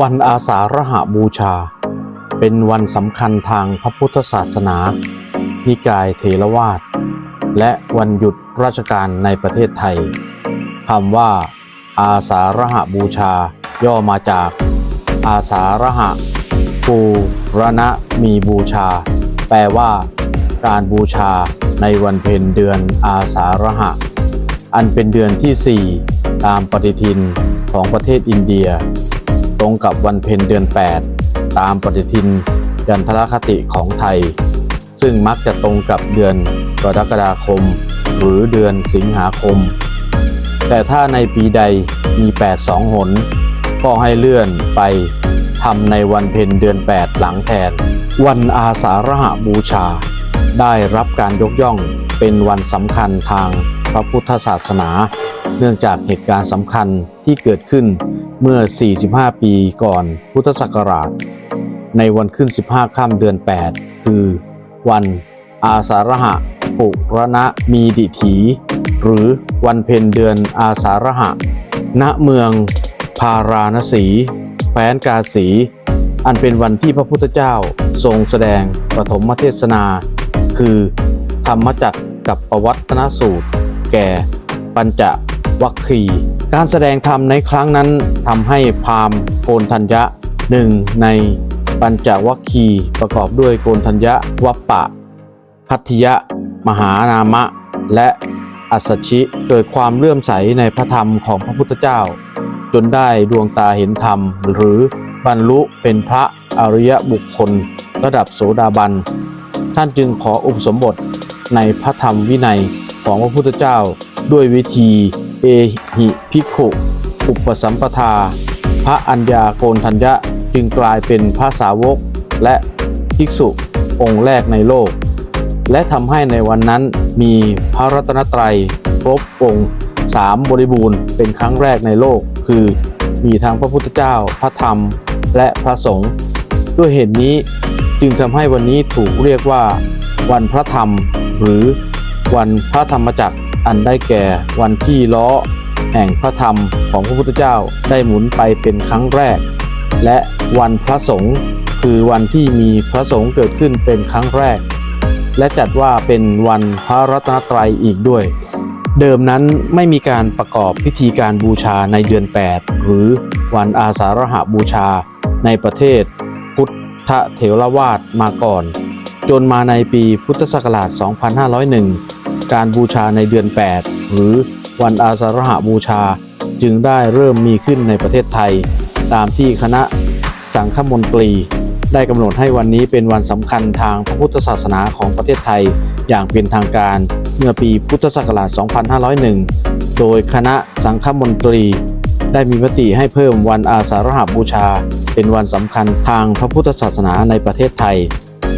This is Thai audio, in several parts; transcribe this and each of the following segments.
วันอาสาฬหบูชา เป็นวันสำคัญทางพระพุทธศาสนา นิกายเถรวาทและวันหยุดราชการในประเทศไทยคำว่า อาสาฬหบูชา ย่อมาจาก อาสาฬหะปูรณะมีบูชา แปลว่า การบูชาในวันเพ็ญเดือนอาสาฬหะ อันเป็นเดือนที่ 4 ตามปฏิทินของประเทศอินเดีย ตรงกับวันเพ็ญเดือน 8 ตามปฏิทินจันทรคติของไทย ซึ่งมักจะตรงกับเดือนกรกฎาคม หรือเดือนสิงหาคม แต่ถ้าในปีใดมี 8 2 หน ก็ให้เลื่อนไปทำในวันเพ็ญเดือน 8 หลังแทน วันอาสาฬหบูชา ได้รับการยกย่องเป็นวันสำคัญทางพระพุทธศาสนา เนื่องจากเหตุการณ์สำคัญที่เกิดขึ้น เมื่อ 45 ปีก่อนพุทธศักราช ในวันขึ้น 15 ค่ำเดือน 8 คือ วันอาสาฬหะปุรณะมีดิถี หรือวันเพ็ญเดือนอาสาฬหะ ณเมืองพาราณสีแคว้นกาสี อันเป็นวันที่พระพุทธเจ้าทรงแสดงปฐมเทศนา คือ ธรรมจักรกับปวัตนสูตร แก่ปัญจ วัคคีการแสดงธรรมในครั้งนั้นทำให้พามโกนทัญญะหนึ่งในปัญจวัคคีประกอบด้วยโกนทัญญะวัปปะ พัทธิยะ มหานามะ และอัสสชิเกิดความเลื่อมใสในพระธรรมของพระพุทธเจ้า จนได้ดวงตาเห็นธรรม หรือบรรลุเป็นพระอริยบุคคล ระดับโสดาบัน ท่านจึงขออุปสมบทในพระธรรมวินัยของพระพุทธเจ้าด้วยวิธี เอหิภิกขุอุปสัมปทา พระอัญญาโกนทัญญะจึงกลายเป็นพระสาวกและภิกษุองค์แรกในโลก และทำให้ในวันนั้นมีพระรัตนตรัยครบองค์สามบริบูรณ์เป็นครั้งแรกในโลก คือมีทั้งพระพุทธเจ้า พระธรรม และพระสงฆ์ด้วยเหตุนี้จึงทำให้วันนี้ถูกเรียกว่า วันพระธรรม หรือวันพระธรรมจักร อันได้แก่วันที่ล้อ แห่งพระธรรมของพระพุทธเจ้าได้หมุนไปเป็นครั้งแรก และวันพระสงฆ์คือวันที่มีพระสงฆ์เกิดขึ้นเป็นครั้งแรก และจัดว่าเป็นวันพระรัตนตรัยอีกด้วย เดิมนั้นไม่มีการประกอบพิธีการบูชาในเดือน 8 หรือวันอาสาฬหบูชาในประเทศ พุทธเถรวาทมาก่อน จนมาในปีพุทธศักราช 2501 การบูชาในเดือน 8 หรือวันอาสาฬหบูชา จึงได้เริ่มมีขึ้นในประเทศไทย ตามที่คณะสังฆมนตรี ได้กำหนดให้วันนี้เป็นวันสำคัญทางพระพุทธศาสนาของประเทศไทย อย่างเป็นทางการเมื่อปีพุทธศักราช 2501 โดยคณะสังฆมนตรี ได้มีมติให้เพิ่มวันอาสาฬหบูชา เป็นวันสำคัญทางพระพุทธศาสนาในประเทศไทย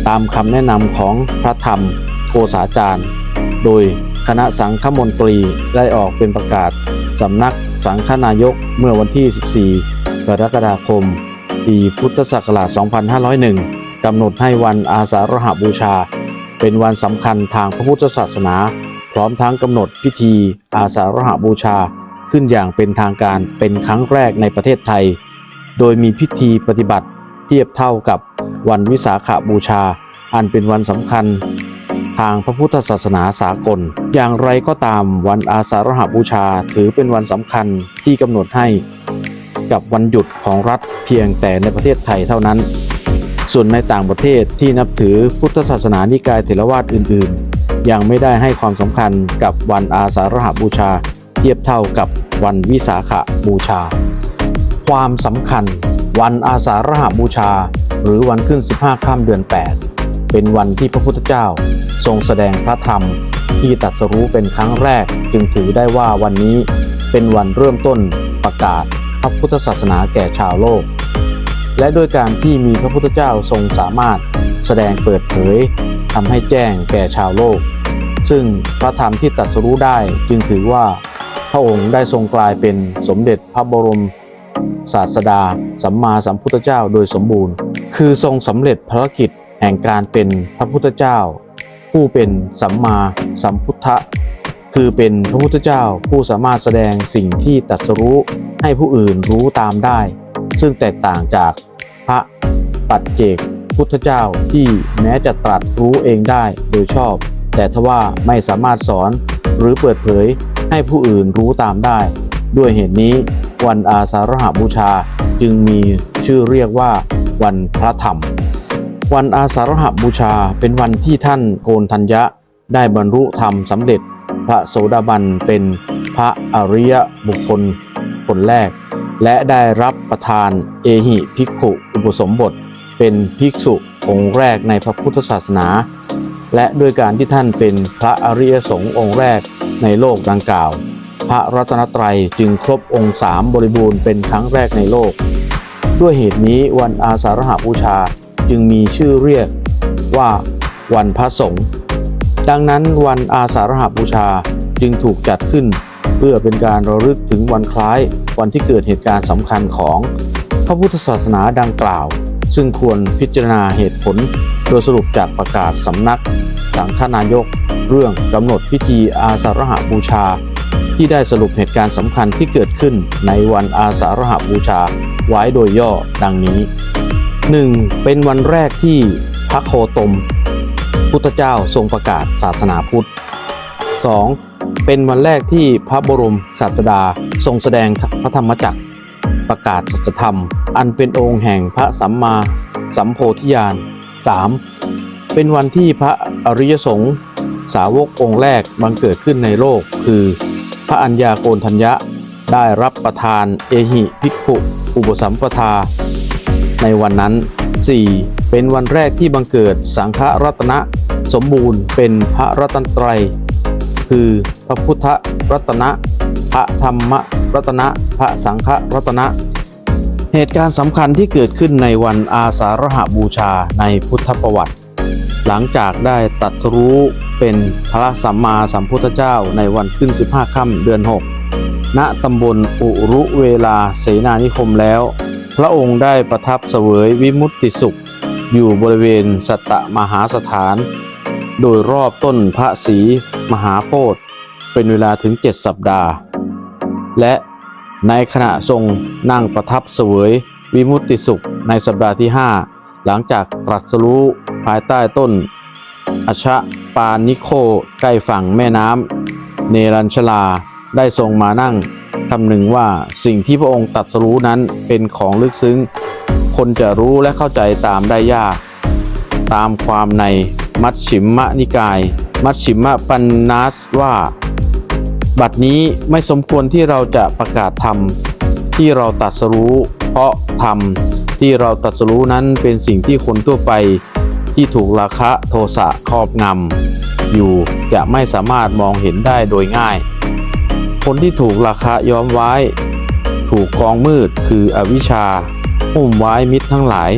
ตามคำแนะนำของพระธรรมโกษาจารย์ โดยคณะสังฆมนตรีได้ออกเป็นประกาศสำนักสังฆนายกเมื่อวันที่ 14 กรกฎาคม ปีพุทธศักราช 2501 กำหนดให้วันอาสาฬหบูชา เป็นวันสำคัญทางพระพุทธศาสนา พร้อมทั้งกำหนดพิธีอาสาฬหบูชาขึ้นอย่างเป็นทางการเป็นครั้งแรกในประเทศไทย โดยมีพิธีปฏิบัติเทียบเท่ากับวันวิสาขบูชา อันเป็นวันสำคัญ ทางพระพุทธศาสนาสากล อย่างไรก็ตามวันอาสาฬหบูชาถือเป็นวันสำคัญที่กำหนดให้กับวันหยุดของรัฐเพียงแต่ในประเทศไทยเท่านั้น ส่วนในต่างประเทศที่นับถือพุทธศาสนานิกายเถรวาทอื่น ๆ ยังไม่ได้ให้ความสำคัญกับวันอาสาฬหบูชา เทียบเท่ากับวันวิสาขบูชา ความสำคัญ วันอาสาฬหบูชา หรือวันขึ้น 15ค่ำเดือน 8 เป็นวันที่พระพุทธเจ้า ทรงแสดงพระธรรมที่ตรัสรู้เป็นครั้งแรกจึงถือได้ว่าวันนี้เป็นวันเริ่มต้นประกาศพระพุทธศาสนาแก่ชาวโลก และด้วยการที่มีพระพุทธเจ้าทรงสามารถแสดงเปิดเผยทำให้แจ้งแก่ชาวโลก ซึ่งพระธรรมที่ตรัสรู้ได้จึงถือว่า พระองค์ได้ทรงกลายเป็นสมเด็จพระบรมศาสดา สัมมาสัมพุทธเจ้าโดยสมบูรณ์ คือทรงสำเร็จภารกิจแห่งการเป็นพระพุทธเจ้า ผู้เป็นสัมมาสัมพุทธะ คือเป็นพระพุทธเจ้าผู้สามารถแสดงสิ่งที่ตรัสรู้ให้ผู้อื่นรู้ตามได้ ซึ่งแตกต่างจากพระปัจเจกพุทธเจ้าที่แม้จะตรัสรู้เองได้โดยชอบ แต่ทว่าไม่สามารถสอนหรือเปิดเผยให้ผู้อื่นรู้ตามได้ ด้วยเหตุนี้วันอาสาฬหบูชาจึงมีชื่อเรียกว่าวันพระธรรม วันอาสาฬหบูชาเป็นวันที่ท่านโกนทัญญะได้บรรลุธรรมสำเร็จ พระโสดาบันเป็นพระอริยบุคคลคนแรก และได้รับประทานเอหิภิกขุอุปสมบท เป็นภิกษุองค์แรกในพระพุทธศาสนา และด้วยการที่ท่านเป็นพระอริยสงฆ์องค์แรกในโลกดังกล่าว พระรัตนตรัยจึงครบองค์สามบริบูรณ์เป็นครั้งแรกในโลก ด้วยเหตุนี้วันอาสาฬหบูชา จึงมีชื่อเรียกว่าวันพระสงฆ์ดังนั้นวันอาสาฬหบูชาจึงถูกจัดขึ้น เพื่อเป็นการระลึกถึงวันคล้ายวันที่เกิดเหตุการณ์สำคัญของพระพุทธศาสนาดังกล่าว ซึ่งควรพิจารณาเหตุผล โดยสรุปจากประกาศสำนักสังฆนายก เรื่องกำหนดพิธีอาสาฬหบูชา ที่ได้สรุปเหตุการณ์สำคัญที่เกิดขึ้นในวันอาสาฬหบูชาไว้โดยย่อดังนี้ 1. เป็นวันแรกที่พระโคตม พุทธเจ้าทรงประกาศศาสนาพุทธ 2. เป็นวันแรกที่พระบรมศาสดาทรงแสดงพระธรรมจักร ประกาศสัจธรรม อันเป็นองค์แห่งพระสัมมาสัมโพธิญาณ 3. เป็นวันที่พระอริยสงฆ์สาวกองค์แรกบังเกิดขึ้นในโลก คือพระอัญญาโกณทัญญะได้รับประทานเอหิภิกขุ อุปสัมปทา ในวันนั้น 4. เป็นวันแรกที่บังเกิดสังฆรัตนะสมบูรณ์เป็นพระรัตนตรัย คือพระพุทธรัตนะ พระธรรมรัตนะ พระสังฆรัตนะ เหตุการณ์สำคัญที่เกิดขึ้นในวันอาสาฬหบูชาในพุทธประวัติ หลังจากได้ตัดรู้เป็นพระสัมมาสัมพุทธเจ้าในวันขึ้น 15 ค่ำเดือน 6 ณตำบลอุรุเวลาเสนานิคมแล้ว พระองค์ได้ประทับเสวยวิมุตติสุข อยู่บริเวณสัตตมหาสถาน โดยรอบต้นพระศรีมหาโพธิ์เป็นเวลาถึง 7 สัปดาห์ และในขณะทรงนั่งประทับเสวยวิมุตติสุขในสัปดาห์ที่ 5 หลังจากตรัสรู้ภายใต้ต้นอชะปานิโคใกล้ฝั่งแม่น้ำเนรัญชลาได้ทรงมานั่ง คำหนึ่งว่าสิ่งที่พระองค์ตรัสรู้นั้นเป็นของลึกซึ้ง คนจะรู้และเข้าใจตามได้ยาก ตามความในมัชชิมมะนิกาย มัชชิมมะปัญนาสว่า บัดนี้ไม่สมควรที่เราจะประกาศธรรมที่เราตรัสรู้ เพราะธรรมที่เราตรัสรู้นั้นเป็นสิ่งที่คนทั่วไปที่ถูกราคะโทสะครอบงำอยู่จะไม่สามารถมองเห็นได้โดยง่าย คนที่ถูกราคะย้อมไว้ ถูกกองมืดคืออวิชชาหุ้มไว้มิตรทั้งหลาย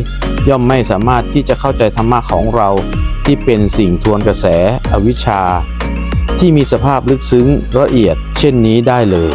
ย่อมไม่สามารถที่จะเข้าใจธรรมะของเราที่เป็นสิ่งทวนกระแสอวิชชา ที่มีสภาพลึกซึ้งละเอียด เช่นนี้ได้เลย